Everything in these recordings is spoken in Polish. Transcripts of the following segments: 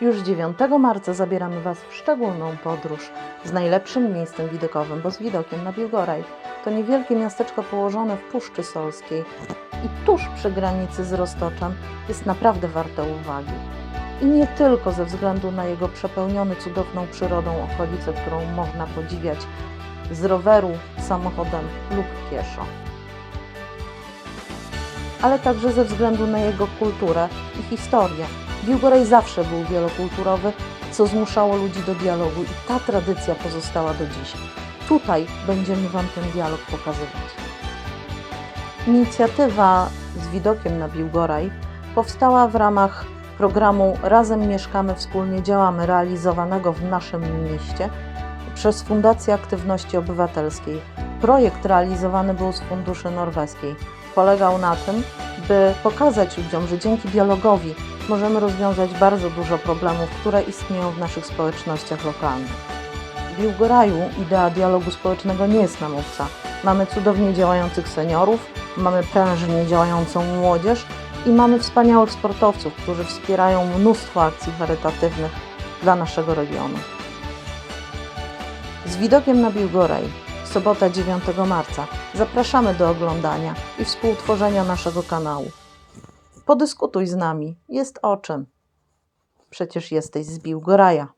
Już 9 marca zabieramy Was w szczególną podróż z najlepszym miejscem widokowym, bo z widokiem na Biłgoraj. To niewielkie miasteczko położone w Puszczy Solskiej i tuż przy granicy z Roztoczem jest naprawdę warte uwagi. I nie tylko ze względu na jego przepełniony cudowną przyrodą okolicę, którą można podziwiać z roweru, samochodem lub pieszo. Ale także ze względu na jego kulturę i historię. Biłgoraj zawsze był wielokulturowy, co zmuszało ludzi do dialogu i ta tradycja pozostała do dziś. Tutaj będziemy Wam ten dialog pokazywać. Inicjatywa z widokiem na Biłgoraj powstała w ramach programu Razem Mieszkamy, Wspólnie Działamy, realizowanego w naszym mieście przez Fundację Aktywności Obywatelskiej. Projekt realizowany był z funduszy norweskiej. Polegał na tym, by pokazać ludziom, że dzięki dialogowi możemy rozwiązać bardzo dużo problemów, które istnieją w naszych społecznościach lokalnych. W Biłgoraju idea dialogu społecznego nie jest nam obca. Mamy cudownie działających seniorów, mamy prężnie działającą młodzież i mamy wspaniałych sportowców, którzy wspierają mnóstwo akcji charytatywnych dla naszego regionu. Z widokiem na Biłgoraj, sobota 9 marca. Zapraszamy do oglądania i współtworzenia naszego kanału. Podyskutuj z nami, jest o czym. Przecież jesteś z Biłgoraja.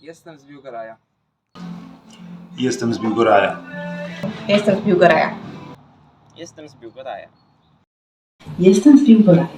Jestem z Biłgoraja. Jestem z Biłgoraja. Jestem z Biłgoraja. Jestem z Biłgoraja. Jestem z Biłgoraja.